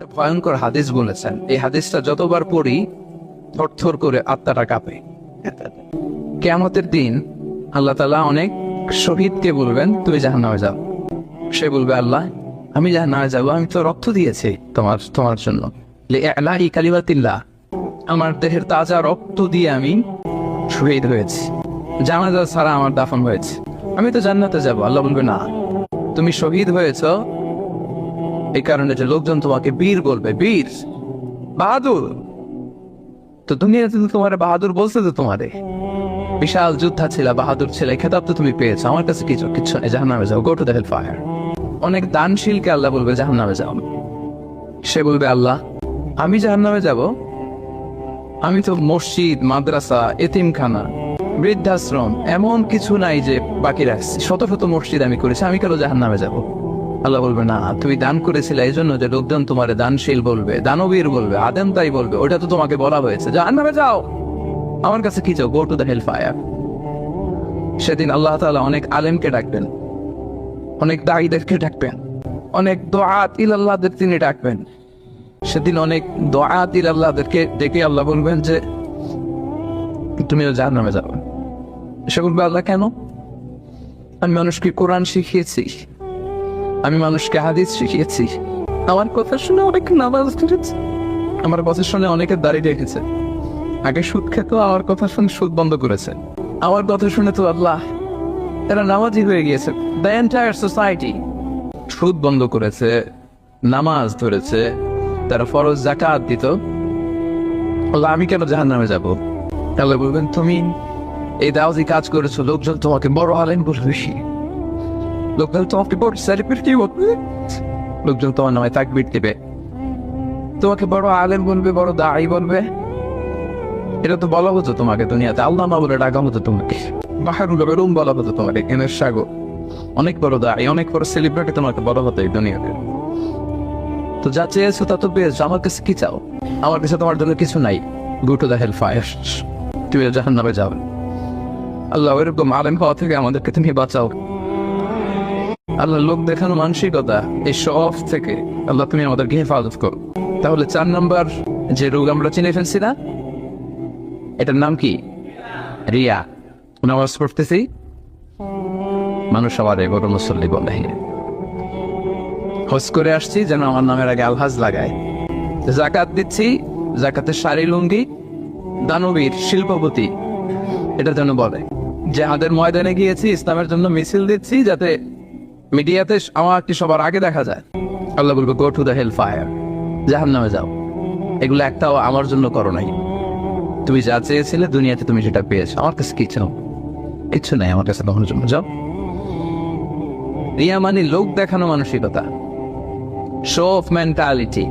একটা ভয়ঙ্কর হাদিস বলেছেন। এই হাদিসটা যতবার পড়ি, থরথর করে আত্মাটা কাঁপে। কেয়ামতের দিন আল্লাহ তালা অনেক শহীদকে বলবেন তুমি জাহান্নামে যাও। সে বলবে, আল্লাহ, আমি জাহান্নামে যাব, আমি তো রক্ত দিয়েছি তোমার তোমার জন্য। আল্লাহ আমার দেহের তাজা রক্ত দিয়ে আমি শহীদ হয়েছি। জানাজা ছাড়া আমার দাফন হয়েছে। আমি তো জান্নাতে যাব। আল্লাহ বলবে, না, তুমি শহীদ হয়েছ এই কারণে যে লোকজন তোমাকে বীর বলবে, বীর। বাহাদুর। তো দুনিয়াতে তো তোমার বাহাদুর বলছে তো তোমারে। বিশাল যোদ্ধা ছিল, বাহাদুর ছিল, খেতাব তো তুমি পেয়েছ। আমার কাছে কিছু কিছু জাহান নামে যাও গো টু দ্য ফায়ার অনেক দানশীলকে আল্লাহ বলবে জাহান নামে যাও। সে বলবে, আল্লাহ, আমি জাহান নামে যাব? আমি তো মসজিদ, মাদ্রাসা, এতিমখানা, বৃদ্ধাশ্রম, এমন কিছু নাই যে বাকি রাখছি। শত শত মসজিদ আমি করেছি, আমি কেন জাহান নামে যাব? আল্লাহ বলবে, না, তুমি দান করেছিলে এই জন্য যে লোকজন তোমার দানশীল বলবে, দানবীর বলবে, আদেম তাই বলবে, ওটা তো তোমাকে বলা হয়েছে। জাহান নামে যাও। আমার কাছে কি চাও? Go to the hell fire সেদিন আল্লাহ তাআলা অনেক আলেমকে ডাকবেন, অনেক দায়ীদেরকে ডাকবেন, অনেক দোয়াত ইলাল্লাহদের তিনি ডাকবেন। সেদিন অনেক দোয়াত ইলাল্লাহদেরকে ডেকে আল্লাহ বলবেন যে, তুমিও জাহান নামে যাবে সে বলবে, আল্লাহ কেন? আমি মানুষকে কোরআন শিখিয়েছি। আমি মানুষকে হাদিস শিখিয়েছি। আমার কথা শুনে অনেক নামাজ ধরেছে আমার কথা শুনে অনেকে দাড়ি রেখেছে। আগে সুদ খেত, আমার কথা শুনে সুদ বন্ধ করেছে। আমার কথা শুনে তো আল্লাহ, এরা নামাজি হয়ে গিয়েছে। দ্য এন্টায়ার সোসাইটি সুদ বন্ধ করেছে, নামাজ ধরেছে, তারা ফরজ জাকাত দিত। আমি কেন জাহান নামে যাব? তাহলে বলবেন, তুমি এই দাওজি কাজ করেছ, লোকজন তোমাকে বড় আলেম বলবে লোকজন তোমাকে বড় সেলিব্রিটি বলবে। লোকজন তোমার নামে তাকবির দেবে। তোমাকে বড় আলেম বলবে, বড় দায়ী বলবে। এটা তো বলা হতো তোমাকে দুনিয়াতে। আল্লাহ না বলে ডাকা হতো তোমাকে। বাহারুল বেরুম বলা হতো তোমাকে, এনের সাগর। অনেক বড় দায়ী অনেক বড় সেলিব্রিটি তোমাকে বলা হতো এই দুনিয়াতে। তো যা চেয়েছো তা তো পেয়েছ। আমার কাছে কি চাও? আমার কাছে তোমার জন্য কিছু নাই। Go to the hell fire তুমি জাহান নামে যাবে আল্লাহ এরকম আলেম হওয়া থেকে আমাদেরকে তুমি বাঁচাও। আল্লাহ লোক দেখানো মানসিকতা এই সব থেকে আল্লাহ তুমি আমাদেরকে হেফাজত করো। তাহলে চার নাম্বার যে রোগ আমরা চিনে ফেলছি না, এটার নাম কি? রিয়া। নামাজ পড়তেছি। মানুষ আমার বড় মুসল্লি বলে। হজ করে আসছি যেন আমার নামের আগে আলহাজ লাগায়। জাকাত দিচ্ছি, জাকাতের শাড়ি, লুঙ্গি, দানবীর, শিল্পপতি এটা যেন বলে। জেহাদের ময়দানে গিয়েছি, ইসলামের জন্য মিছিল দিচ্ছি যাতে মিডিয়াতে আমাকে সবার আগে দেখা যায়। আল্লাহ বলবে go to the hell fire জাহান নামে যাও। এগুলো একটাও আমার জন্য করো নাই। তুমি যা চেয়েছিলে দুনিয়াতে তুমি সেটা পেয়েছ। আমার কাছে কি চাও কিচ্ছু নাই আমার কাছে কখনো জন্য। যাও। রিয়া মানে লোক দেখানো মানসিকতা। Show off mentality